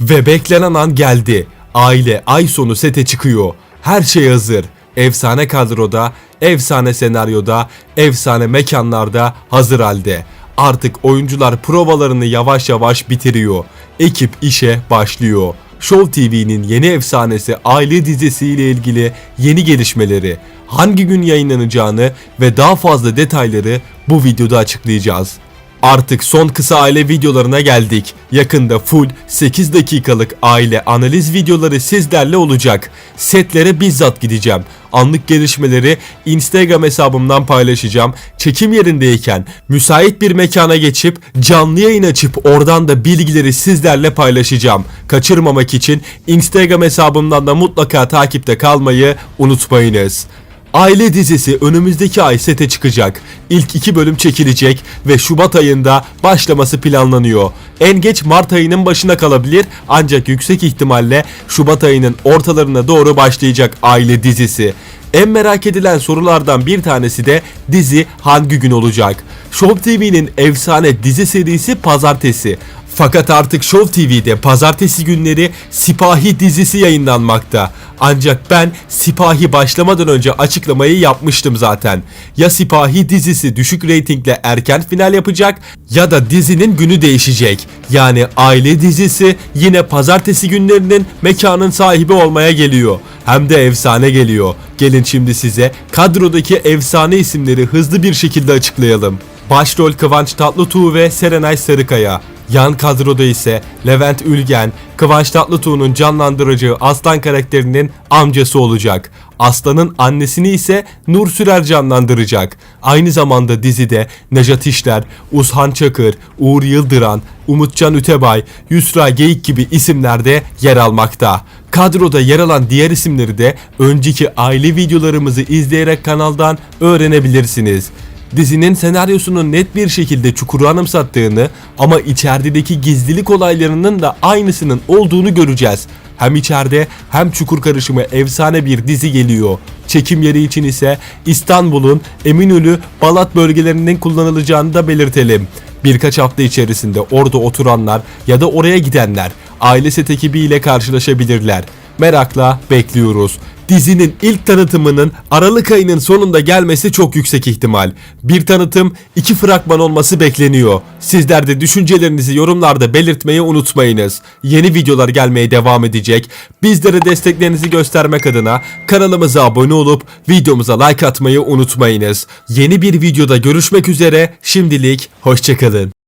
Ve beklenen an geldi. Aile ay sonu sete çıkıyor. Her şey hazır. Efsane kadroda, efsane senaryoda, efsane mekanlarda hazır halde. Artık oyuncular provalarını yavaş yavaş bitiriyor. Ekip işe başlıyor. Show TV'nin yeni efsanesi Aile dizisiyle ilgili yeni gelişmeleri, hangi gün yayınlanacağını ve daha fazla detayları bu videoda açıklayacağız. Artık son kısa aile videolarına geldik. Yakında full 8 dakikalık aile analiz videoları sizlerle olacak. Setlere bizzat gideceğim. Anlık gelişmeleri Instagram hesabımdan paylaşacağım. Çekim yerindeyken müsait bir mekana geçip canlı yayın açıp oradan da bilgileri sizlerle paylaşacağım. Kaçırmamak için Instagram hesabımdan da mutlaka takipte kalmayı unutmayınız. Aile dizisi önümüzdeki ay sete çıkacak. İlk iki bölüm çekilecek ve Şubat ayında başlaması planlanıyor. En geç Mart ayının başına kalabilir ancak yüksek ihtimalle Şubat ayının ortalarına doğru başlayacak aile dizisi. En merak edilen sorulardan bir tanesi de dizi hangi gün olacak? Show TV'nin efsane dizi serisi Pazartesi. Fakat artık Show TV'de pazartesi günleri Sipahi dizisi yayınlanmakta. Ancak ben Sipahi başlamadan önce açıklamayı yapmıştım zaten. Ya Sipahi dizisi düşük reytingle erken final yapacak ya da dizinin günü değişecek. Yani aile dizisi yine pazartesi günlerinin mekanın sahibi olmaya geliyor. Hem de efsane geliyor. Gelin şimdi size kadrodaki efsane isimleri hızlı bir şekilde açıklayalım. Başrol Kıvanç Tatlıtuğ ve Serenay Sarıkaya. Yan kadroda ise Levent Ülgen, Kıvanç Tatlıtuğ'un canlandıracağı Aslan karakterinin amcası olacak. Aslan'ın annesini ise Nur Sürer canlandıracak. Aynı zamanda dizide Nejat İşler, Uzhan Çakır, Uğur Yıldıran, Umutcan Ütebay, Yusra Geyik gibi isimler de yer almakta. Kadroda yer alan diğer isimleri de önceki aile videolarımızı izleyerek kanaldan öğrenebilirsiniz dizinin senaryosunun net bir şekilde çukuru anımsattığını ama içerideki gizlilik olaylarının da aynısının olduğunu göreceğiz. Hem içeride hem çukur karışımı efsane bir dizi geliyor. Çekim yeri için ise İstanbul'un Eminönü, Balat bölgelerinin kullanılacağını da belirtelim. Birkaç hafta içerisinde orada oturanlar ya da oraya gidenler aile set ekibiyle karşılaşabilirler. Merakla bekliyoruz. Dizinin ilk tanıtımının Aralık ayının sonunda gelmesi çok yüksek ihtimal. Bir tanıtım, iki fragman olması bekleniyor. Sizler de düşüncelerinizi yorumlarda belirtmeyi unutmayınız. Yeni videolar gelmeye devam edecek. Bizlere desteklerinizi göstermek adına kanalımıza abone olup videomuza like atmayı unutmayınız. Yeni bir videoda görüşmek üzere. Şimdilik hoşçakalın.